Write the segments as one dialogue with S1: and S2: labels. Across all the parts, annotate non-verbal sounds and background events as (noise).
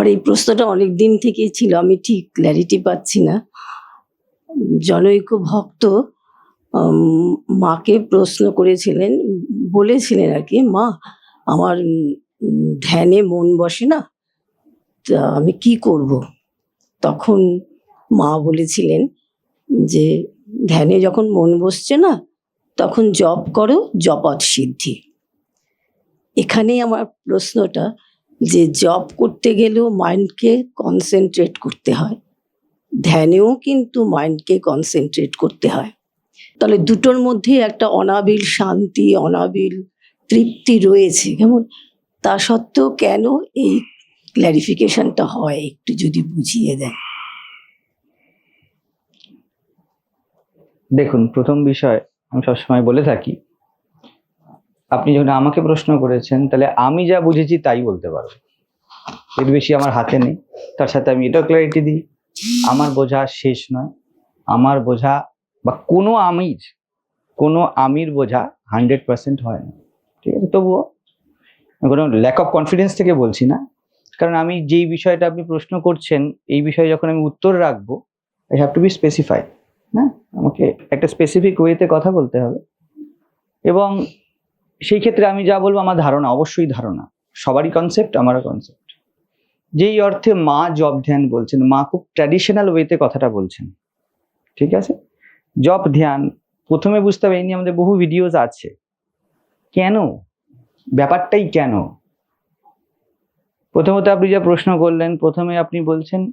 S1: আমার এই প্রশ্নটা অনেক দিন থেকেই ছিল, আমি ঠিক ক্ল্যারিটি পাচ্ছি না। জনৈক ভক্ত মাকে প্রশ্ন করেছিলেন, বলেছিলেন আর কি, মা, আমার ধ্যানে মন বসে না, তা আমি কি করব? তখন মা বলেছিলেন যে, ধ্যানে যখন মন বসছে না, তখন জপ করো জপত সিদ্ধি। এখানেই আমার প্রশ্নটা যে জব করতে গেলেও মাইন্ডকে কনসেন্ট্রেট করতে হয়। ধ্যানেও কিন্তু মাইন্ডকে কনসেন্ট্রেট করতে হয়। তাহলে দুটোর মধ্যে একটা অনাবিল শান্তি, অনাবিল তৃপ্তি রয়েছে, কেমন? তা সত্ত্বেও কেন এই ক্ল্যারিফিকেশনটা হয়, একটু যদি বুঝিয়ে দেয়
S2: দেখুন, প্রথম বিষয় আমি সবসময় বলে থাকি আপনি যখন আমাকে প্রশ্ন করেছেন, তাহলে আমি যা বুঝেছি তাই বলতে পারব। এর বেশি আমার হাতে নেই। তার সাথে আমি এটাও ক্ল্যারিটি দিই। আমার বোঝা শেষ নয়। আমার বোঝা বা কোনো আমির কোনো আমির বোঝা হান্ড্রেড পার্সেন্ট হয় না। ঠিক আছে? তবুও কোনো ল্যাক অফ কনফিডেন্স থেকে বলছি না। কারণ আমি যেই বিষয়টা আপনি প্রশ্ন করছেন, এই বিষয়ে যখন আমি উত্তর রাখব I have to be specify হ্যাঁ আমাকে একটা স্পেসিফিক ওয়েতে কথা বলতে হবে। এবং সেই ক্ষেত্রে আমি যা বলব আমার ধারণা, অবশ্যই ধারণা। সবারই কনসেপ্ট আমারও কনসেপ্ট যেই অর্থে মা জব ধ্যান বলছেন, মা খুব ট্র্যাডিশনাল ওয়েতে কথাটা বলছেন। ঠিক আছে? জব ধ্যান, প্রথমে বুঝতে হবে, এই নিয়ে আমাদের বহু ভিডিওস আছে। কেন? ব্যাপারটাই কেন? প্রথমত আপনি যা প্রশ্ন করলেন, প্রথমে আপনি বলছেন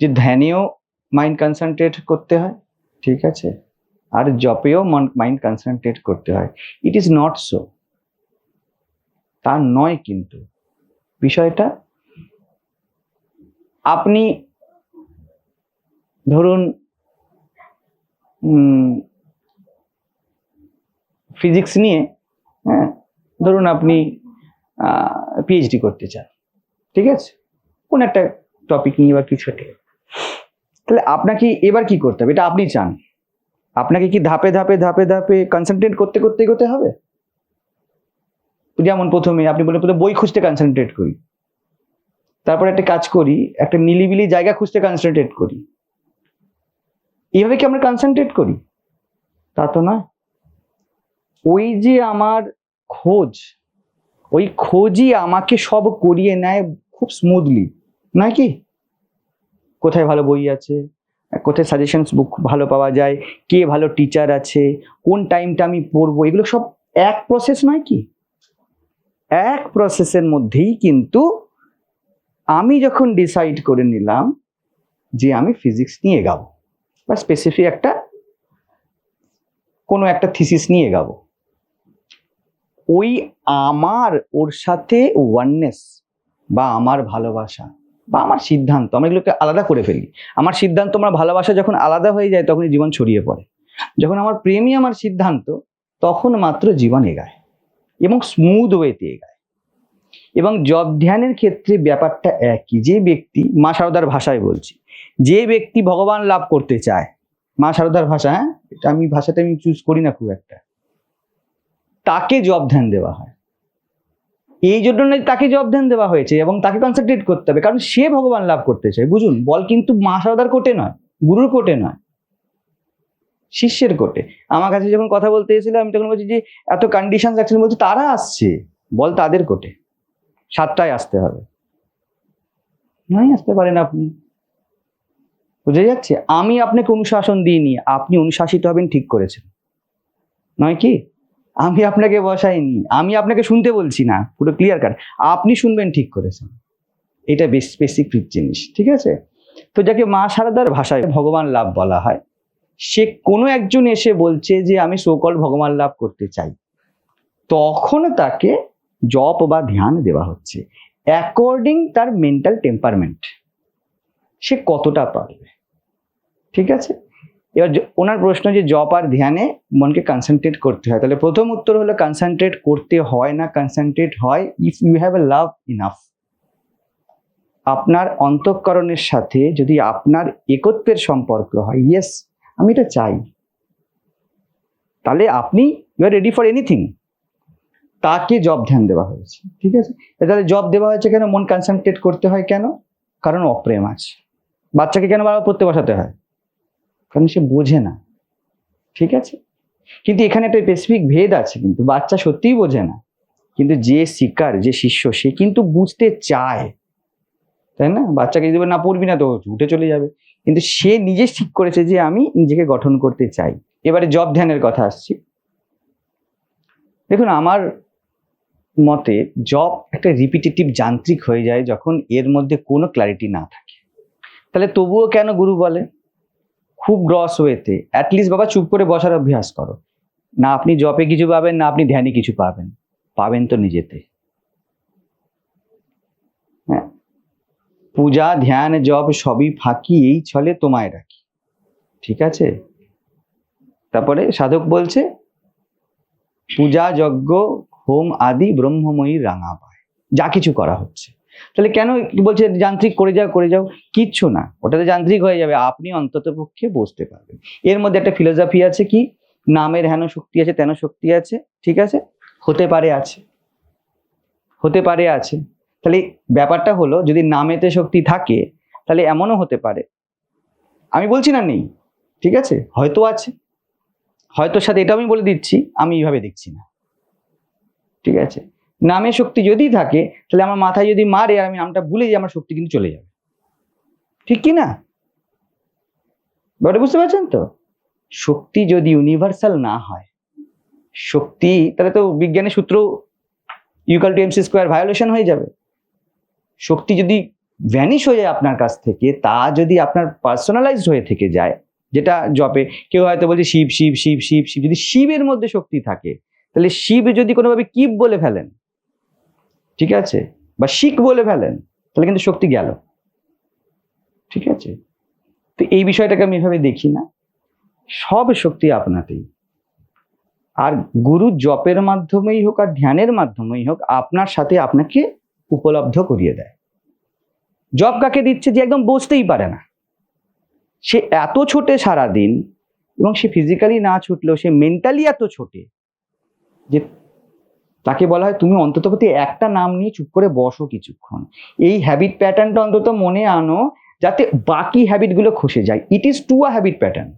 S2: যে ধ্যানেও মাইন্ড কনসেন্ট্রেট করতে হয়, ঠিক আছে? আর জপেও মাইন্ড কনসেন্ট্রেট করতে হয়। ইট ইজ নট সো তা নয় কিন্তু। বিষয়টা, আপনি ধরুন ফিজিক্স নিয়ে হ্যাঁ ধরুন আপনি পিএইচডি করতে চান, ঠিক আছে? কোন একটা টপিক নিয়ে বা কিছু তাহলে আপনাকে এবার কি করতে হবে? এটা আপনি চান। আপনাকে কি ধাপে ধাপে ধাপে ধাপে কনসেন্ট্রেট করতে করতে করতে হবে? যেমন প্রথমে আপনি বলে প্রথমে বই খুঁজতে কনসেন্ট্রেট করি। তারপর একটা কাজ করি, একটা নিলিবিলি জায়গা খুঁজতে কনসেন্ট্রেট করি। এইভাবে কি আমরা কনসেন্ট্রেট করি? তা তো নয়। ওই যে আমার খোঁজ, ওই খোঁজই আমাকে সব করিয়ে নেয় খুব স্মুথলি নয় কি? কোথায় ভালো বই আছে? কোথায় সাজেশনস বুক ভালো পাওয়া যায়, কে ভালো টিচার আছে, কোন টাইমটা আমি পড়ব, এগুলো সব এক প্রসেস নয় কি? এক প্রসেসের মধ্যেই কিন্তু আমি যখন ডিসাইড করে নিলাম যে আমি ফিজিক্স নিয়ে গাবো বা স্পেসিফিক একটা কোনো একটা থিসিস নিয়ে গাবো, ওই আমার, ওর সাথে ওয়াননেস বা আমার ভালোবাসা বা আমার সিদ্ধান্ত, আমরা এগুলোকে আলাদা করে ফেলি। আমার সিদ্ধান্ত, আমার ভালোবাসা যখন আলাদা হয়ে যায়, তখনই জীবন ছড়িয়ে পড়ে। যখন আমার প্রেমই আমার সিদ্ধান্ত, তখন মাত্র জীবন এগায় এবং স্মুথ ওয়েতে এগায়। এবং জব ধ্যানের ক্ষেত্রে ব্যাপারটা একই, যে ব্যক্তি, মা সারদার ভাষায় বলছি, যে ব্যক্তি ভগবান লাভ করতে চায়, মা সারদার ভাষা হ্যাঁ? এটা আমি ভাষাটা আমি চুজ করি না খুব একটা। তাকে জব ধ্যান দেওয়া হয়। এই জন্য তাকে জব ধ্যান দেওয়া হয়েছে এবং তাকে কনসেন্ট্রেট করতে হবে। কারণ সে ভগবান লাভ করতে চায় বুঝুন, বল কিন্তু মা সারদার কোটে নয়, গুরুর কোটে নয়, শিষ্যের কোটে। আমার কাছে যখন কথা বলতে এসেছিল, আমি তখন বলছি যে, এত কন্ডিশন আছে বলছি, তারা আসছে। বল তাদের কোটে। সাতটায় আসতে হবে। নয় আসতে পারেন আপনি। বুঝে যাচ্ছে? আমি আপনাকে অনুশাসন দিইনি, আপনি অনুশাসিত হবেন, ঠিক করেছেন। নয় কি? আমি আপনাকে বসাইনি, আমি আপনাকে শুনতে বলছি না, পুরো ক্লিয়ার কাট আপনি শুনবেন ঠিক করেছেন। এটা বেশ স্পেসিফিক জিনিস, ঠিক আছে? তো যাকে মা সারদার ভাষায় ভগবান লাভ বলা হয়, সে কোনো একজন এসে বলছে যে, আমি সকল ভগবান লাভ করতে চাই। তখন তাকে জপ বা ধ্যান দেওয়া হচ্ছে অ্যাকর্ডিং তার মেন্টাল টেম্পারমেন্ট সে কতটা পারবে, ঠিক আছে? এবার ওনার প্রশ্ন যে জপ আর ধ্যানে মনকে কনসেন্ট্রেট করতে হয়। তাহলে প্রথম উত্তর হলো কনসেন্ট্রেট করতে হয় না কনসেন্ট্রেট হয় if you have a love enough আপনার অন্তঃকরণের সাথে যদি আপনার একত্বের সম্পর্ক হয় ইয়েস আমি এটা চাই। তাহলে আপনি you are ready for anything তাকে জব ধ্যান দেওয়া হয়েছে, ঠিক আছে? তাহলে জব দেওয়া হয়েছে কেন? মন কনসেন্ট্রেট করতে হয় কেন? কারণ অপ্রেম আছে। বাচ্চাকে কেন বারবার পড়তে বসাতে হয়? কারণ সে বোঝে না। ঠিক আছে? কিন্তু এখানে একটা স্পেসিফিক ভেদ আছে কিন্তু, বাচ্চা সত্যিই বোঝে না। কিন্তু যে শিকার, যে শিষ্য, সে কিন্তু বুঝতে চায়। তাই না? বাচ্চাকে যদি না, পড়বি না তো, উঠে চলে যাবে। কিন্তু সে নিজে ঠিক করেছে যে, আমি নিজেকে গঠন করতে চাই। এবারে জব ধ্যানের কথা আসছি। দেখুন, আমার মতে জব একটা রিপিটেটিভ যান্ত্রিক হয়ে যায় যখন এর মধ্যে কোনো ক্ল্যারিটি না থাকে। তাহলে তবুও কেন গুরু বলে? খুব গ্রস ওয়েতে অ্যাটলিস্ট বাবা চুপ করে বসার অভ্যাস করো। না আপনি জবে কিছু পাবেন, না আপনি ধ্যানে কিছু পাবেন। পাবেন তো নিজেতে। হ্যাঁ। পূজা, ধ্যান জব সবই ফাঁকি, এই ছলে তোমায় রাখি। ঠিক আছে? তারপরে সাধক বলছে, পূজা, যজ্ঞ, হোম আদি ব্রহ্মময়ী রাঙা পায়। যা কিছু করা হচ্ছে। তাহলে কেন বলছে যান্ত্রিক করে যাও করে যাও? কিচ্ছু না। ওটাতে যান্ত্রিক হয়ে যাবে। আপনি অন্তত পক্ষে বসতে পারবেন। এর মধ্যে একটা ফিলোসফি আছে কি? নামের হেন শক্তি আছে, তেন শক্তি আছে। ঠিক আছে? হতে পারে আছে। হতে পারে আছে। তাহলে ব্যাপারটা হলো, যদি নামেতে শক্তি থাকে, তাহলে এমনও হতে পারে। আমি বলছি না নেই। ঠিক আছে? হয়তো আছে। হয়তো সাথে এটা আমি বলে দিচ্ছি, আমি এইভাবে দেখছি না। ঠিক আছে? নামের শক্তি যদি থাকে, তাহলে আমার মাথায় যদি মারে আর আমি নামটা ভুলে যাই, আমার শক্তি কিন্তু চলে যাবে। ঠিক কি না? ব্যাপারটা বুঝতে পারছেন তো? শক্তি যদি ইউনিভার্সাল না হয়, শক্তি, তাহলে তো বিজ্ঞানের সূত্র equal to MC square violation হয়ে যাবে। শক্তি যদি ভ্যানিশ হয়ে যায় আপনার কাছ থেকে, তা যদি আপনার পার্সোনালাইজড হয়ে থেকে যায়, যেটা জপে কেউ হয়তো বলছে শিব শিব শিব শিব শিব, যদি শিবের মধ্যে শক্তি থাকে, তাহলে শিব যদি কোনোভাবে কিপ বলে ফেলেন ঠিক আছে? বা শিখ বলে ফেলেন, তাহলে কিন্তু শক্তি গেল। ঠিক আছে? তো এই বিষয়টাকে আমি এভাবে দেখি না। সব শক্তি আপনাতেই। আর গুরু জপের মাধ্যমেই হোক আর ধ্যানের মাধ্যমেই হোক, আপনার সাথে আপনাকে উপলব্ধ করিয়ে দেয়। জব কাকে দিচ্ছে যে একদম বসতেই পারে না। সে এত ছোটে সারাদিন এবং সে ফিজিক্যালি না ছুটলেও, সে মেন্টালি এত ছোটে যে তাকে বলা হয়, তুমি অন্তত প্রতি একটা নাম নিয়ে চুপ করে বসো কিছুক্ষণ। এই হ্যাবিট প্যাটার্নটা অন্তত মনে আনো, যাতে বাকি হ্যাবিটগুলো খসে যায়। It is to a habit pattern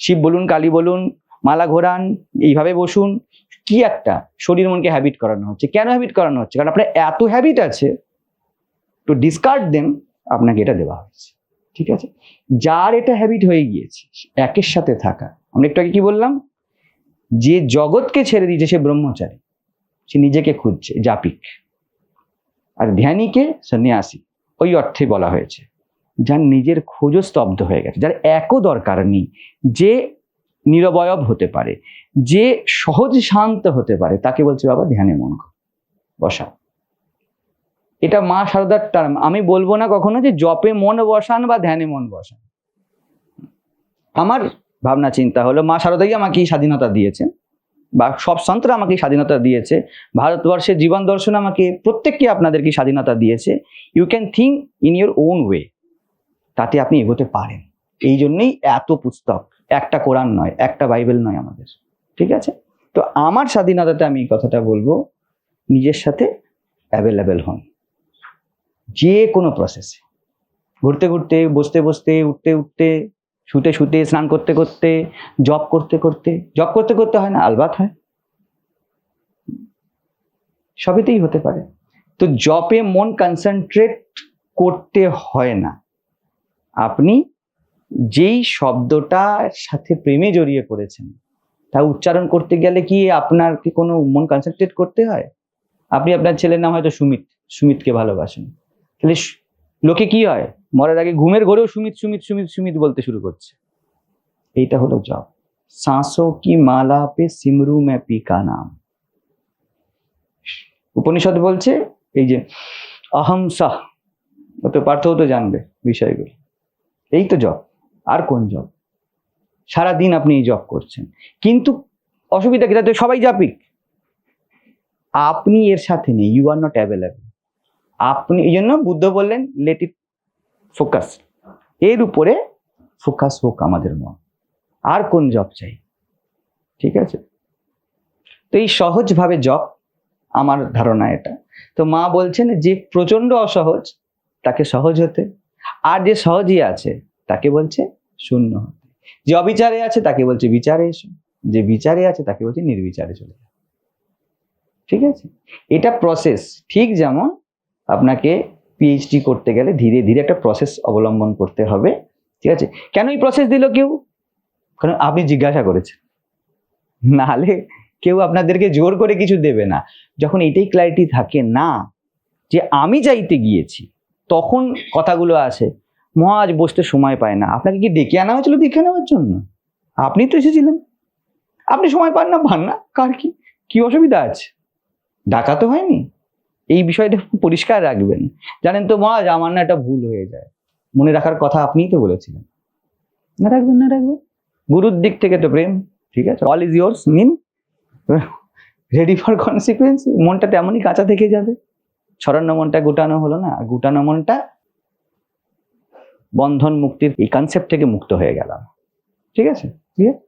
S2: Shiv বলুন, কালী বলুন, মালা ঘোরান, এইভাবে বসুন। কি একটা শরীর মনকে হ্যাবিট করানো হচ্ছে। কেন হ্যাবিট করানো হচ্ছে? কারণ আপনার এত হ্যাবিট আছে টু ডিসকার্ড দেম আপনাকে এটা দেওয়া হয়েছে। ঠিক আছে? যার এটা হ্যাবিট হয়ে গিয়েছে, একের সাথে থাকা। আমরা একটু আগে কি বললাম? যে জগৎকে ছেড়ে দিয়েছে সে ব্রহ্মচারী। সে নিজেকে খুঁজছে জাপিক আর ধ্যানীকে সন্ন্যাসী, ওই অর্থে বলা হয়েছে। যার নিজের খোঁজও স্তব্ধ হয়ে গেছে, যার একও দরকার নেই। যে নিরবয়ব হতে পারে, যে সহজ শান্ত হতে পারে, তাকে বলছে বাবা ধ্যানে মন বসা এটা মা সারদার টার্ম। আমি বলব না কখনো যে জপে মন বসান বা ধ্যানে মন বসান। আমার ভাবনা, চিন্তা হলো, মা সারদাই আমাকে এই স্বাধীনতা দিয়েছেন বা সব সন্তরা আমাকে স্বাধীনতা দিয়েছে। ভারতবর্ষের জীবন দর্শন আমাকে প্রত্যেককে আপনাদেরকে স্বাধীনতা দিয়েছে। You can think in your own way তাতে আপনি এগোতে পারেন। এই জন্যই এত পুস্তক। একটা কোরআন নয়, একটা বাইবেল নয় আমাদের। ঠিক আছে? তো আমার স্বাধীনতাতে আমি এই কথাটা বলব, নিজের সাথে অ্যাভেলেবেল হন। যে কোনো প্রসেসে ঘুরতে ঘুরতে, বসতে বসতে, উঠতে উঠতে শুতে শুতে, স্নান করতে করতে জব করতে করতে জব করতে করতে হয় না, আলবাত হয়। সবেতেই হতে পারে। তো জবে মন কনসেন্ট্রেট করতে হয় না। আপনি যেই শব্দটার সাথে প্রেমে জড়িয়ে পড়েছেন, তা উচ্চারণ করতে গেলে কি আপনার কি কোনো মন কনসেন্ট্রেট করতে হয়? আপনি আপনার ছেলের নাম হয়তো সুমিত, সুমিতকে ভালোবাসেন। তাহলে লোকে কি হয়? মরার আগে ঘুমের ঘরেও সুমিত সুমিত সুমিত সুমিত বলতে শুরু করছে। এইটা হলো জব সাঁসো কি মালা পে সিমরু মে পিকা নাম? উপনিষদ বলছে, এই যে আহমসা তো পার্থ তো জানবে বিষয়গুলো। এই তো জব আর কোন জব সারা দিন আপনি এই জব করছেন। কিন্তু অসুবিধা কি? তাতে সবাই জাপিক আপনি এর সাথে নেই। ইউ আর নট অ্যাভেলেবল আপনি, এই জন্য বুদ্ধ বললেন লেট ইট ফোকাস। এর উপরে ফোকাস হোক আমাদের মন। আর কোন জব চাই? ঠিক আছে? তো এই সহজভাবে জব আমার ধারণা এটা। তো মা বলছেন যে প্রচণ্ড অসহজ, তাকে সহজ হতে। আর যে সহজই আছে, তাকে বলছে শূন্য হতে। যে অবিচারে আছে, তাকে বলছে বিচারে এসো। যে বিচারে আছে, তাকে বলছে নির্বিচারে চলে যাও। ঠিক আছে? এটা প্রসেস ঠিক যেমন আপনাকে পিএইচডি করতে গেলে ধীরে ধীরে একটা প্রসেস অবলম্বন করতে হবে, ঠিক আছে? কেন এই প্রসেস দিল কেউ? কারণ আপনি জিজ্ঞাসা করেছেন। নাহলে কেউ আপনাদেরকে জোর করে কিছু দেবে না। যখন এটাই ক্ল্যারিটি থাকে না যে আমি চাইতে গিয়েছি, তখন কথাগুলো আসে মহাজ বসতে সময় পায় না। আপনাকে কি ডেকে আনা হয়েছিল দেখে নেওয়ার জন্য? আপনি তো এসেছিলেন। আপনি সময় পান না পান না, কার কি? কি অসুবিধা আছে? ডাকা তো হয়নি। এই বিষয়টা (laughs) পরিষ্কার রাখবেন। জানেন তো মহাজ আমার না একটা ভুল হয়ে যায়। মনে রাখার কথা আপনিই তো বলেছিলেন। না রাখবেন না রাখবেন। গুরুর দিক থেকে তো প্রেম ঠিক আছে? All is yours mean ready for consequence মনটা তেমনই কাঁচা থেকে যাবে। ছড়ানো মনটা গুটানো হলো না। আর গুটানো মনটা বন্ধন মুক্তির এই কনসেপ্ট থেকে মুক্ত হয়ে গেলাম। ঠিক আছে? ঠিক আছে